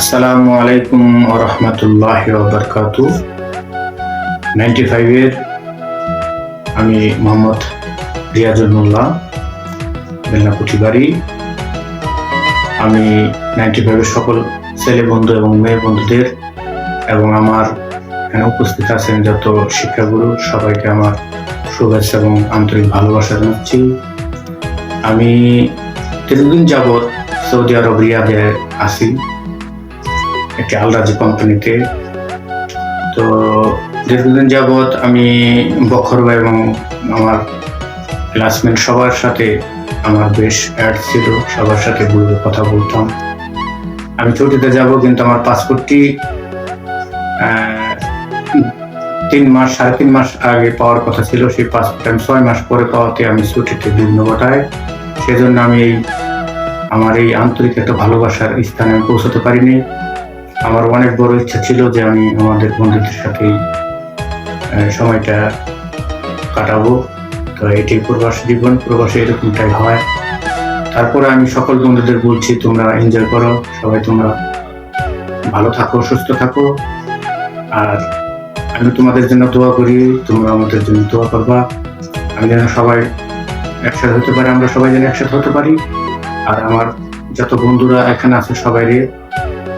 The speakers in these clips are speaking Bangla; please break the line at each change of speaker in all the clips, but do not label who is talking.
আসসালামু আলাইকুম রহমতুল্লাহ বরকাতু নাইনটি ফাইভের আমি মোহাম্মদ রিয়াজুল মোল্লা বেলনাকুঠি বাড়ি আমি নাইনটি ফাইভের সকল ছেলে বন্ধু এবং মেয়ে বন্ধুদের এবং আমার এখানে উপস্থিত আছেন যত শিক্ষাগুরু, সবাইকে আমার শুভেচ্ছা এবং আন্তরিক ভালোবাসা জানাচ্ছি। আমি দীর্ঘদিন যাবৎ সৌদি আরব রিয়াদে আছি। একটি আলরাজি কোম্পানিতে তো দীর্ঘদিন যাবৎ আমি বখরবা এবং আমার ক্লাসমেট সবার সাথে আমার বেশ অ্যাড ছিল, সবার সাথে বলবে, কথা বলতাম। আমি ছুটিতে যাব, কিন্তু আমার পাসপোর্টটি তিন মাস, সাড়ে তিন মাস আগে পাওয়ার কথা ছিল। সেই পাসপোর্ট আমি ছয় মাস পরে পাওয়াতে আমি ছুটিতে বিঘ্ন ঘটায়। সেজন্য আমি এই, আমার এই আন্তরিক একটা ভালোবাসার স্থানে আমি পৌঁছাতে পারিনি। আমার অনেক বড় ইচ্ছা ছিল যে আমি আমাদের বন্ধুদের সাথে সময়টা কাটাবো। তো এটি প্রবাস জীবন, প্রবাসে এরকমটাই হয়। তারপরে আমি সকল বন্ধুদের বলছি, তোমরা এনজয় করো, সবাই তোমরা ভালো থাকো, সুস্থ থাকো। আর আমি তোমাদের জন্য দোয়া করি, তোমরা আমাদের জন্য দোয়া করবা। আমি যেন সবাই একসাথে হতে পারি, আমরা সবাই যেন একসাথে হতে পারি। আর আমার যত বন্ধুরা এখানে আছে সবাই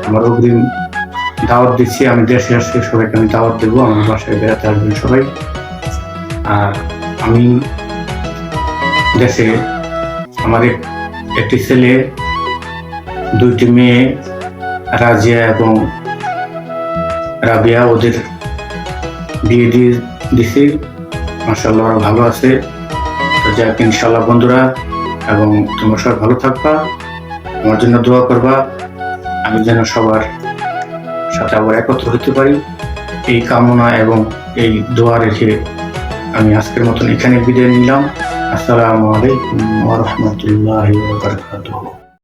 আমার অগ্রিম দাওয়াত দিচ্ছি, আমি দেশে আসছি সবাইকে আমি দাওয়াত দেবো, আমার বাসায় বেড়াতে আসবেন সবাই। আর আমি দেশে আমার একটি ছেলে, দুইটি মেয়ে, রাজিয়া এবং রাবিয়া, ওদের বিয়ে দিয়ে দিছি। মাসাল্লাহ ওরা ভালো আছে। তো যাক ইনশাল্লাহ বন্ধুরা, এবং তোমরা সবাই ভালো থাকবা। আমার জন্য দোয়া করবা। আমি যেন সবার সাথে আবার একত্র হতে পারি। এই কামনা এবং এই দোয়া রেখে আমি আজকের মতন এখানে বিদায় নিলাম। আসসালামু আলাইকুম রহমতুল্লাহ